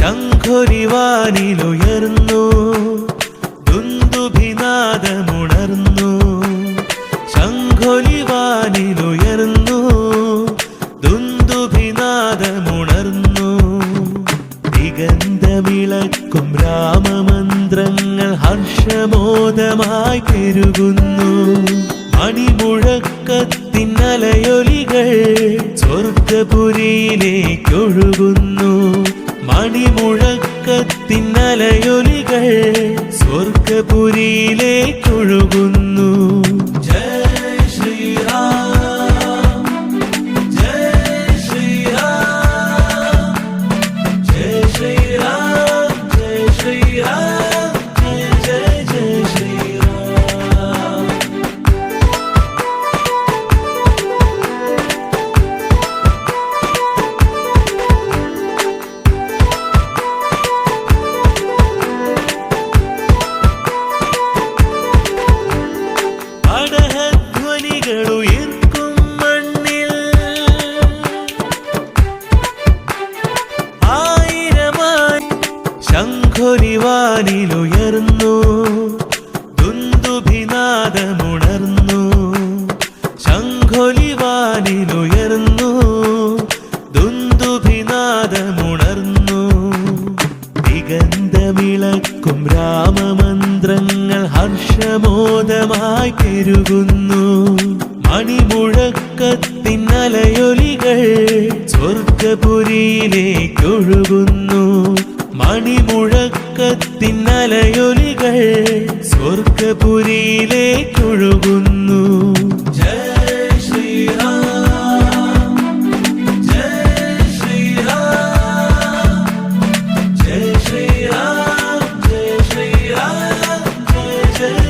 ശംഖുരിവാനിലുയർന്നു. ദുന്ദുഭിനാദമുണർന്നു. ശംഖുലിവാനിലുയർന്നു ദുന്ദുഭിനാദമുണർന്നു. ദിഗന്ധമിളക്കും രാമമന്ത്രങ്ങൾ ഹർഷമോദമായി പെരുകുന്നു. മണിമുഴക്കത്തിനലയൊലികൾ സ്വർഗപുരിയിലേക്കൊഴുകുന്നു സ്വർഗപുരിയിലേക്കൊഴുകുന്നു ശംഖുരിവാനിലുയർന്നു ദുന്ദുഭിനാദമുണർന്നു. ശംഖുലിവാനിലുയർന്നു ദുന്ദുഭിനാദമുണർന്നു. ദിഗന്ധമിളക്കും രാമമന്ത്രങ്ങൾ ഹർഷമോദമായി പെരുകുന്നു. മണിമുഴക്കത്തിനലയൊലികൾ സ്വർഗപുരിയിലേക്കൊഴുകുന്നു. മണിമുഴക്കത്തിനലയൊലികൾ സ്വർഗപുരിയിലേക്കൊഴുകുന്നു Yeah.